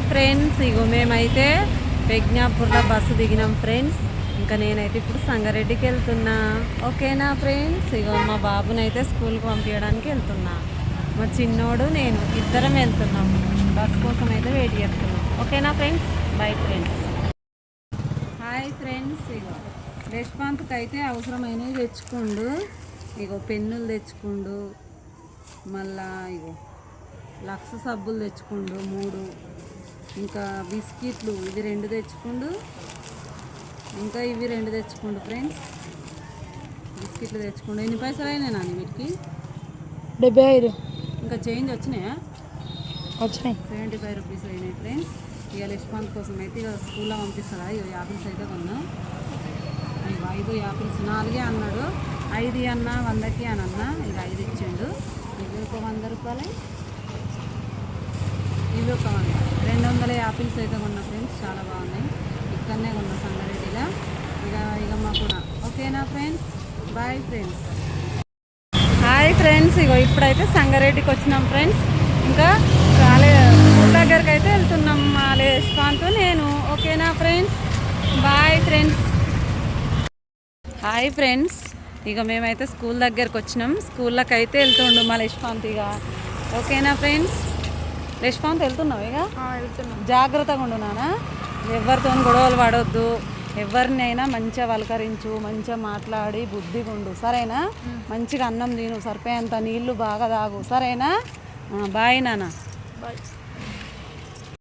Hi friends ఇగో మేమైతే ప్రజ్ఞాపూర్లో bus దిగినాం friends ఇంకా నేనైతే ఇప్పుడు సంగారెడ్డికి వెళ్తున్నా. ఓకేనా ఫ్రెండ్స్ ఇగో మా బాబునైతే స్కూల్కి పంపించడానికి వెళ్తున్నా. మా చిన్నోడు నేను ఇద్దరం వెళ్తున్నాం. బస్ కోసం అయితే వెయిట్ చేస్తున్నాం. ఓకేనా friends bye friends hi friends ఇగో రెస్పాన్స్కి అయితే అవసరమైనవి తెచ్చుకుండు. ఇగో పెన్నులు తెచ్చుకుండు. మళ్ళా ఇగో లక్స్ సబ్బులు తెచ్చుకుండు. మూడు ఇంకా బిస్కెట్లు ఇవి రెండు తెచ్చుకుండు. ఇంకా ఇవి రెండు తెచ్చుకుండు ఫ్రెండ్స్. బిస్కెట్లు తెచ్చుకుండు. ఎన్ని పైసలు అయినాయి నాని వీటికి? డెబ్బై ఐదు. ఇంకా చేంజ్ వచ్చినాయా? వచ్చినాయి. సెవెంటీ ఫైవ్ రూపీస్ అయినాయి ఫ్రెండ్స్. ఇక యశ్వంత్ కోసం అయితే ఇక స్కూల్లో పంపిస్తారా? ఇక యాపిల్స్ అయితే కొన్నాం. ఇక ఐదు యాపిల్స్. నాలుగే అన్నాడు. ఐదు అన్న వందకి అని అన్న. ఇక ఐదు ఇచ్చిండు. ఇవి ఒక వంద రూపాయలే. ఇవి ఒక వంద. ఆపిల్స్ అయితే కొన్నా ఫ్రెండ్స్ చాలా బాగున్నాయి. ఇక్కడనే కొన్నా సంగారెడ్డిలో ఇక ఇక మా కూడా. ఓకేనా friends? Bye friends hi friends ఇగో ఇప్పుడైతే సంగారెడ్డికి వచ్చినాం ఫ్రెండ్స్. ఇంకా కాలేజ్ స్కూల్ దగ్గరికి అయితే వెళ్తున్నాం మా యశ్వాంత్ నేను. ఓకేనా friends? Bye friends hi friends ఇక మేమైతే స్కూల్ దగ్గరకు వచ్చినాం. స్కూల్లోకి అయితే వెళ్తుండు మా యశ్వాంత్ ఇక. ఓకేనా ఫ్రెండ్స్? యశ్వాంత్ వెళ్తున్నావు ఇక? జాగ్రత్తగా ఉండు నాన్న. ఎవరితో గొడవలు పడొద్దు. ఎవరినైనా మంచిగా పలకరించు మంచిగా మాట్లాడి బుద్ధిగా ఉండు. సరేనా? మంచిగా అన్నం తిను సరిపోయేంత నీళ్ళు బాగా తాగు. సరేనా? బాయ్ నాన్న. బాయ్.